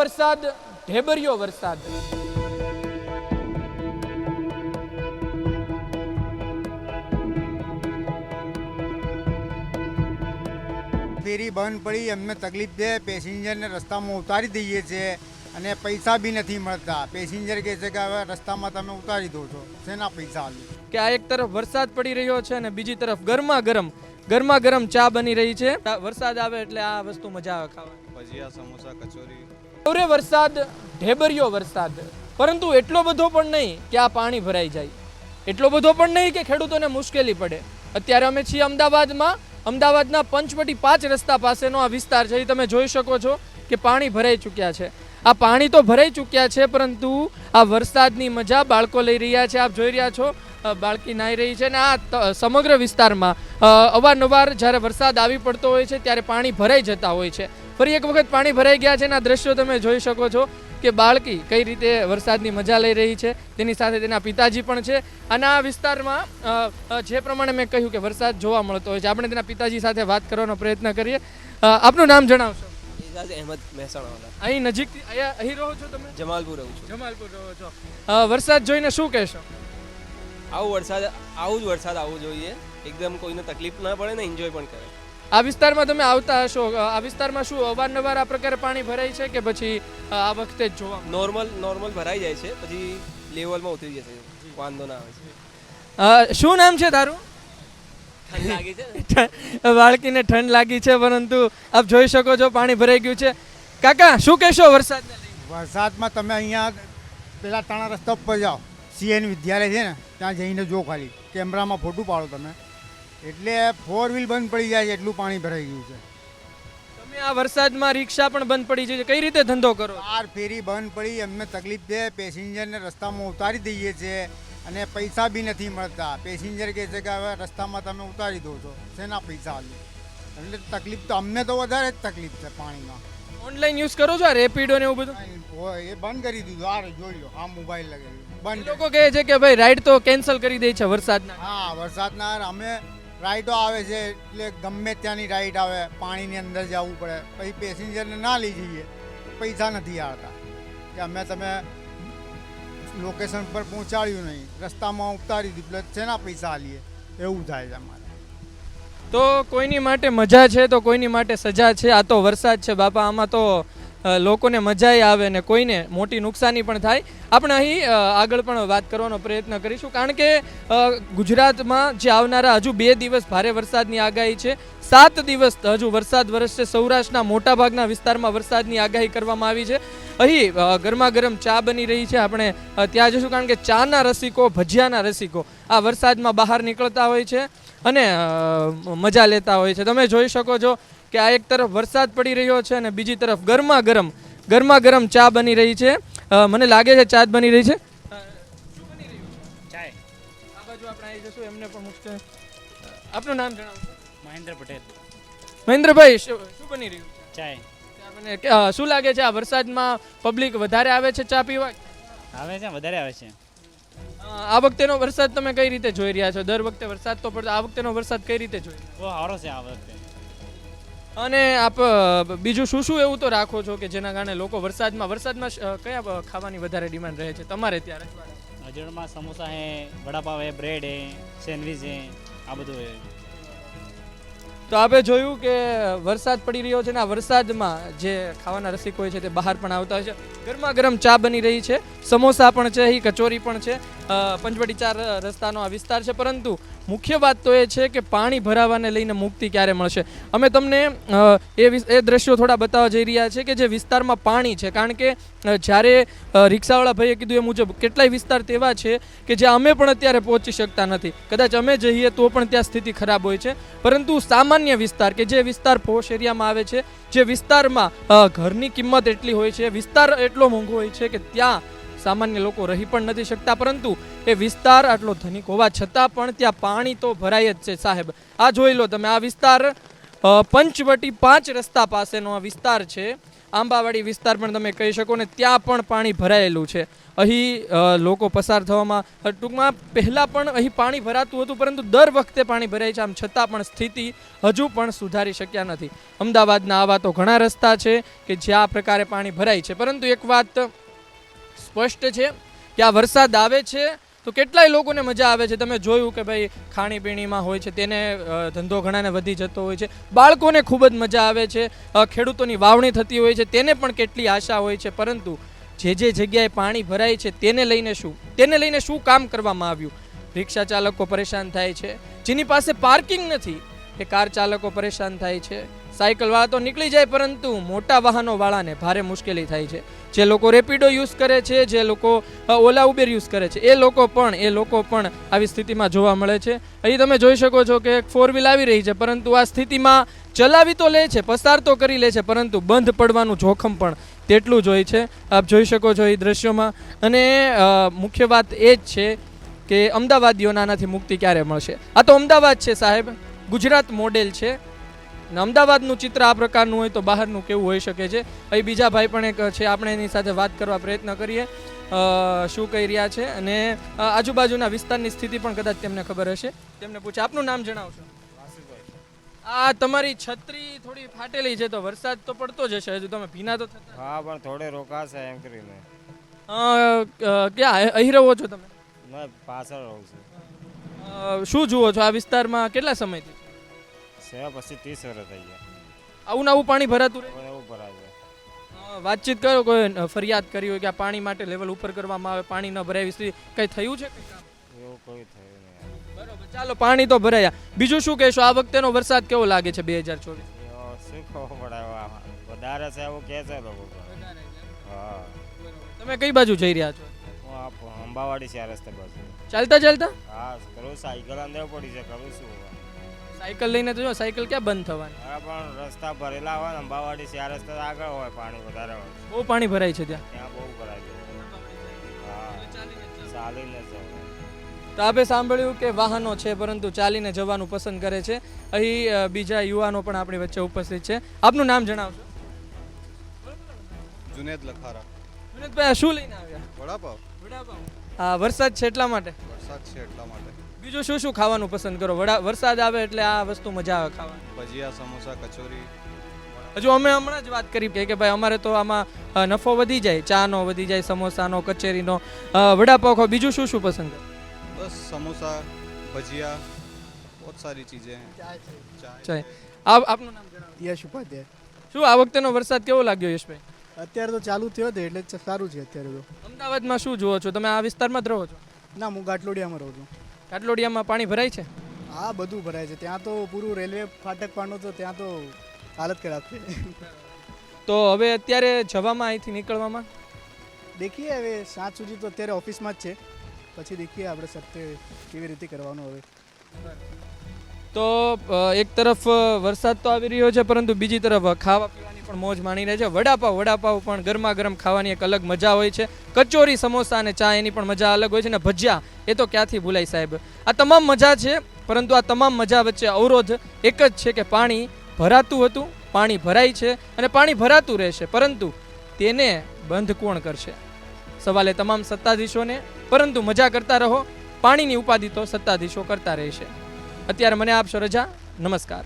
વરસાદ ઢેબરિયો વરસાદ. ફેરી બંધ પડી અમને તકલીફ છે. પેસેન્જરને રસ્તામાં ઉતારી દઈએ છીએ અને પૈસા બી નથી મળતા. પેસેન્જર કહે છે કે હવે રસ્તામાં તમે ઉતારી દો છો. શેના પૈસા આલી કે આ એક તરફ વરસાદ પડી રહ્યો છે અને બીજી તરફ ગરમા ગરમ ગરમા ગરમ ચા બની રહી છે. વરસાદ આવે એટલે આ વસ્તુ મજા આવે ખાવા ભજીયા સમોસા કચોરી. અરે વરસાદ, ઢેબરિયો વરસાદ. પરંતુ એટલો બધો પણ નહીં કે આ પાણી ભરાઈ જાય. એટલો બધો પણ નહીં કે ખેડૂતોને મુશ્કેલી પડે. અત્યારે અમે છીએ અમદાવાદમાં. અમદાવાદના પંચવટી પાંચ રસ્તા પાસેનો આ વિસ્તાર છે. એ તમે જોઈ શકો છો કે પાણી ભરાઈ ચૂક્યા છે. આ પાણી તો ભરાઈ ચૂક્યા છે, પરંતુ આ વરસાદની મજા બાળકો લઈ રહ્યા છે. આપ જોઈ રહ્યા છો બાળકી નાહી રહી છે અને આ સમગ્ર વિસ્તારમાં. અવારનવાર જ્યારે વરસાદ આવી પડતો હોય છે, ત્યારે પાણી ભરાઈ જતા હોય છે. ફરી એક વખત પાણી ભરાઈ ગયા છે અને આ દ્રશ્યો તમે જોઈ શકો છો કે બાળકી કઈ રીતે વરસાદની મજા લઈ રહી છે તેની સાથે તેના પિતાજી પણ છે. અને આ વિસ્તારમાં જે પ્રમાણે મેં કહ્યું કે વરસાદ જોવા મળતો હોય છે આપણે તેના પિતાજી સાથે વાત કરવાનો પ્રયત્ન કરીએ. આપનું નામ જણાવશો? એજાજ અહેમદ મહેસાણાવાળા અહીં અહીંયા અહીં રહો છો તમે? જમાલપુર રહું છું. જમાલપુર રહો છો. વરસાદ જોઈને શું કહેશો? આવું વરસાદ આવું જ વરસાદ આવવું જોઈએ. એકદમ કોઈને તકલીફ ના પડે ને એન્જોય પણ કરે. આ વિસ્તારમાં તમે આવતા હશો આ વિસ્તારમાં શું અવારનવાર આ પ્રકારે પાણી ભરાય છે કે પછી આ વખતે જ જોવા નોર્મલ નોર્મલ ભરાઈ જાય છે પછી લેવલમાં ઉતરી જશે વાંધો ના આવે છે. શું નામ છે તારું? ઠંડ લાગે છે બાળકીને ઠંડ લાગી છે પરંતુ આપ જોઈ શકો છો પાણી ભરાઈ ગયું છે. કાકા શું કહેશો વરસાદ? વરસાદમાં તમે અહીંયા પેલા તાણા રસ્તા ઉપર જાઓ. સીએન વિદ્યાલય છે ને ત્યાં જઈને જો ખાલી. કેમેરામાં ફોટો પાડો તમે. એટલે ફોર વ્હીલ બંધ પડી જાય છે એટલું પાણી ભરાઈ ગયું છે. તમે આ વરસાદમાં રિક્ષા પણ બંધ પડી છે કઈ રીતે ધંધો કરો? કાર ફેરી બંધ પડી અમને તકલીફ છે પેસેન્જરને રસ્તામાં ઉતારી દઈએ છીએ અને પૈસા બી નથી મળતા. પેસેન્જર કહે છે કે હવે રસ્તામાં તમે ઉતારી દો છો શેના પૈસા આલી? એટલે તકલીફ તો અમને તો વધારે જ તકલીફ છે પાણીમાં. ઓનલાઈન યુઝ કરો છો રેપિડો ને એવું બધું? એ બંધ કરી દીધું. આ જોઈ લો આ મોબાઈલ લગાવી બંધ. લોકો કહે છે કે ભાઈ રાઈડ તો કેન્સલ કરી દે છે વરસાદના. હા વરસાદના અમે રાઈડો આવે છે, એટલે ગમે ત્યાંની રાઈડ આવે, પાણીની અંદર જવું પડે. પછી પેસેન્જરને ના લઈ જઈએ. પૈસા નથી આવતા. કે અમે તમે લોકેશન પર પહોંચાડ્યું નહીં. રસ્તામાં ઉતારી દીધું, એટલે શેના પૈસા આલીએ? એવું થાય છે અમારે. તો કોઈની માટે મજા છે, તો કોઈની માટે સજા છે? આ તો વરસાદ છે, બાપા, આમાં તો લોકોને મજાય આવે ને કોઈને મોટી નુકસાની પણ થાય. આપણે અહીં આગળ પણ વાત કરવાનો પ્રયત્ન કરીશું. કારણ કે ગુજરાતમાં જે આવનારા હજુ બે દિવસ ભારે વરસાદની આગાહી છે. સાત દિવસ હજુ વરસાદ વરસશે. સૌરાષ્ટ્રના મોટાભાગના વિસ્તારમાં વરસાદની આગાહી કરવામાં આવી છે. અહીં ગરમાગરમ ગરમા ગરમ ચા બની રહી છે. આપણે ત્યાં જઈશું. કારણ કે ચાના રસિકો, ભજીયાના રસિકો આ વરસાદમાં બહાર નીકળતા હોય છે અને મજા લેતા હોય છે. તમે જોઈ શકો છો કે આ એક તરફ વરસાદ પડી રહ્યો છે અને બીજી તરફ ગરમા ગરમ ગરમા ગરમ ચા બની રહી છે. મને લાગે છે ચા બની રહી છે. એમને પણ આપનું નામ જણાવો. મહેન્દ્ર પટેલ. મહેન્દ્રભાઈ શું બની રહ્યું? ચાય. શું લાગે છે આ વરસાદમાં પબ્લિક વધારે આવે છે ચા પીવા? આવે છે વધારે આવે છે. આ વખતેનો વરસાદ તમે કઈ રીતે જોઈ રહ્યા છો? દર વખતે વરસાદ તો પડતો આ વખતેનો વરસાદ કઈ રીતે જોઈ સારો છે આ વખતે. અને આપ બીજું શું શું એવું તો રાખો છો કે જેના કારણે લોકો વરસાદમાં વરસાદમાં કયા ખાવાની વધારે ડિમાન્ડ રહે છે? તમારે ત્યારે રજવાડામાં? સમોસા હે વડાપાવ હે બ્રેડ હે સેન્ડવિચ હે આ બધું હે. તો આપણે જોયું કે વરસાદ પડી રહ્યો છે ને આ વરસાદમાં જે ખાવાના રસિક હોય છે તે બહાર પણ આવતા હોય છે. ગરમા ગરમ ચા બની રહી છે. સમોસા પણ છે કચોરી પણ છે. પંચવટી ચાર રસ્તાનો આ વિસ્તાર છે. પરંતુ મુખ્ય વાત તો એ છે કે પાણી ભરાવાને લઈને મુક્તિ ક્યારે મળશે? અમે તમને એ એ દ્રશ્યો થોડા બતાવવા જઈ રહ્યા છે કે જે વિસ્તારમાં પાણી છે. કારણ કે જ્યારે રિક્ષાવાળા ભાઈએ કીધું એ મુજબ કેટલાય વિસ્તાર તેવા છે કે જ્યાં અમે પણ અત્યારે પહોંચી શકતા નથી. કદાચ અમે જઈએ તો પણ ત્યાં સ્થિતિ ખરાબ હોય છે. પરંતુ સામાન્ય વિસ્તાર કે જે વિસ્તાર પોશ એરિયામાં આવે છે, જે વિસ્તારમાં ઘરની કિંમત એટલી હોય છે, વિસ્તાર એટલો મોંઘો હોય છે કે ત્યાં સામાન્ય લોકો રહી પણ નથી શકતા, પરંતુ એ વિસ્તાર આટલો ધનિક હોવા છતાં પણ ત્યાં પાણી તો ભરાય જ છે સાહેબ. આ જોઈ લો તમે, આ વિસ્તાર પંચવટી પાંચ રસ્તા પાસેનો આ વિસ્તાર છે. આંબાવાડી વિસ્તાર પણ તમે કહી શકો ને, ત્યાં પણ પાણી ભરાયેલું છે. અહીં લોકો પસાર થવામાં ટૂંકમાં પહેલાં પણ અહીં પાણી ભરાતું હતું, પરંતુ દર વખતે પાણી ભરાય છે. આમ છતાં પણ સ્થિતિ હજુ પણ સુધારી શક્યા નથી. અમદાવાદના આવા તો ઘણા રસ્તા છે કે જ્યાં પ્રકારે પાણી ભરાય છે. પરંતુ એક વાત સ્પષ્ટ છે કે આ વરસાદ આવે છે, તો કેટલાય લોકોને મજા આવે છે. તમે જોયું કે ભાઈ ખાણીપીણીમાં હોય છે, તેને ધંધો ઘણાને વધી જતો હોય છે. બાળકોને ખૂબ જ મજા આવે છે. ખેડૂતોની વાવણી થતી હોય છે. તેને પણ કેટલી આશા હોય છે. પરંતુ જે જે જગ્યાએ પાણી ભરાય છે, તેને લઈને શું? તેને લઈને શું કામ કરવામાં આવ્યું? રિક્ષા ચાલકો પરેશાન થાય છે. જેની પાસે પાર્કિંગ નથી, એ કાર ચાલકો પરેશાન થાય છે. સાયકલ વાળા તો નીકળી જાય, પરંતુ મોટા વાહનો વાળાને ભારે મુશ્કેલી થાય છે. જે લોકો રેપિડો યુઝ કરે છે, જે લોકો ઓલા ઉબેર યુઝ કરે છે, એ લોકો પણ, એ લોકો પણ આવી સ્થિતિમાં જોવા મળે છે. અહીં તમે જોઈ શકો છો કે ફોર વ્હીલ આવી રહી છે, પરંતુ આ સ્થિતિમાં ચલાવી તો લે છે, પસાર તો કરી લે છે, પરંતુ બંધ પડવાનું જોખમ પણ તેટલું જ હોય છે. આપ જોઈ શકો છો એ દ્રશ્યોમાં. અને મુખ્ય વાત એ જ છે કે અમદાવાદીઓના આનાથી મુક્તિ ક્યારે મળશે? આ તો અમદાવાદ છે સાહેબ. ગુજરાત મોડેલ છે. ને અમદાવાદનું ચિત્ર આ પ્રકારનું હોય તો બહારનું કેવું હોઈ શકે છે? અહીં બીજા ભાઈ પણ એક છે આપણે એની સાથે વાત કરવા પ્રયત્ન કરીએ. શું કહી રહ્યા છે? અને આજુબાજુના વિસ્તારની સ્થિતિ પણ કદાચ તેમને ખબર હશે. તેમને પૂછે આપનું નામ જણાવશો? આ તમારી છત્રી થોડી ફાટેલી છે તો વરસાદ તો પડતો જ હશે હજુ તમે ભીના તો થતા હા પણ થોડે રોકાશે એમ કરીને. ક્યાં અહીં રહો છો તમે? પાછળ રહું છું. શું જુઓ છો? આ વિસ્તારમાં કેટલા સમયથી? સેવા પછી ત્રીસ વર્ષ થઈ ગયા. આવું આવું પાણી ભરાતું રહે? એવું ભરાય છે. અ, વાતચીત કરો કોઈ ફરિયાદ કરી હોય કે આ પાણી માટે લેવલ ઉપર કરવામાં આવે પાણી ન ભરાય વિશે કંઈ થયું છે કંઈ કામ? એવું કોઈ થયું નહીં. બરોબર ચાલો પાણી તો ભરાયા. બીજું શું કહેશો? આ વખતેનો વરસાદ કેવો લાગે છે બે હજાર ચોવીસ? એવો શું ખબર પડે હવે આમાં? વધારે છે એવું કહે છે લોકો હા. તમે કઈ બાજુ જઈ રહ્યા છો? હું આ અંબાવાડી છે આ રસ્તે બસ ચાલતા ચાલતા? હા કરું સાયકલ અંદર પડી છે કરું શું હવે? સાયકલ લઈને તો જો સાયકલ ક્યાં બંધ થવાની? પણ રસ્તા ભરેલા હોય ને અંબાવાડી છે આ રસ્તે આગળ હોય પાણી વધારે હોય. બહુ પાણી ભરાય છે ત્યાં. ત્યાં બહુ ભરાય છે. ચાલીને જવું તો આપે સાંભળ્યું કે વાહનો છે પરંતુ ચાલીને જવાનું પસંદ કરે છે. અહીં બીજા યુવાનો પણ આપણી વચ્ચે ઉપસ્થિત છે. આપનું નામ જણાવશો? જુનેદ લખારા. વિનોદભાઈ આ શું લઈને આવ્યા? વડાપાવ. આ વરસાદ છે એટલા માટે? વરસાદ છે એટલા માટે. બીજું શું શું ખાવાનું પસંદ કરો? વડા વરસાદ આવે એટલે આ વસ્તુ મજા આવે ખાવાની. ભજીયા સમોસા કચોરી. હજુ અમે હમણાં જ વાત કરી કે ભાઈ અમારે તો આમાં નફો વધી જાય ચાનો વધી જાય સમોસાનો કચેરીનો. વડાપાવ બીજું શું શું પસંદ કરો? બસ સમોસા ભજીયા બહુ સારી ચીજે. ચાય. આપ આપનું નામ યશ ઉપાધ્યાય. શું આ વખતેનો વરસાદ કેવો લાગ્યો યશભાઈ? અત્યારે તો ચાલુ થયો હતો એટલે સારું છે અત્યારે તો. અમદાવાદમાં શું જુઓ છો? તમે આ વિસ્તારમાં જ રહો છો? ના હું ગાટલોડિયામાં રહું છું. કાટલોડિયામાં પાણી ભરાય છે? હા બધું ભરાય છે. ત્યાં તો પૂરું રેલવે ફાટક પાડનું તો ત્યાં તો હાલત ખરાબ છે. તો હવે અત્યારે જવામાં અહીંથી નીકળવામાં? દેખીએ હવે સાંજ સુધી તો અત્યારે ઓફિસમાં જ છે. પછી દેખીએ આપણે સત્ય કેવી રીતે કરવાનું હવે. તો એક તરફ વરસાદ તો આવી રહ્યો છે પરંતુ બીજી તરફ ખાવા પીવાની પણ મોજ માણી રહે છે વડાપાવ વડાપાવ પણ ગરમા ગરમ ખાવાની એક અલગ મજા હોય છે. કચોરી, સમોસા અને ચા એની પણ મજા અલગ હોય છે ને ભજીયા એ તો ક્યાંથી ભૂલાય સાહેબ? આ તમામ મજા છે, પરંતુ આ તમામ મજા વચ્ચે અવરોધ એક જ છે કે પાણી ભરાતું હતું, પાણી ભરાય છે અને પાણી ભરાતું રહેશે, પરંતુ તેને બંધ કોણ કરશે? સવાલે તમામ સત્તાધીશોને, પરંતુ મજા કરતા રહો. પાણીની ઉપાધિ તો સત્તાધીશો કરતા રહેશે. અત્યારે મને આપશો રજા. નમસ્કાર.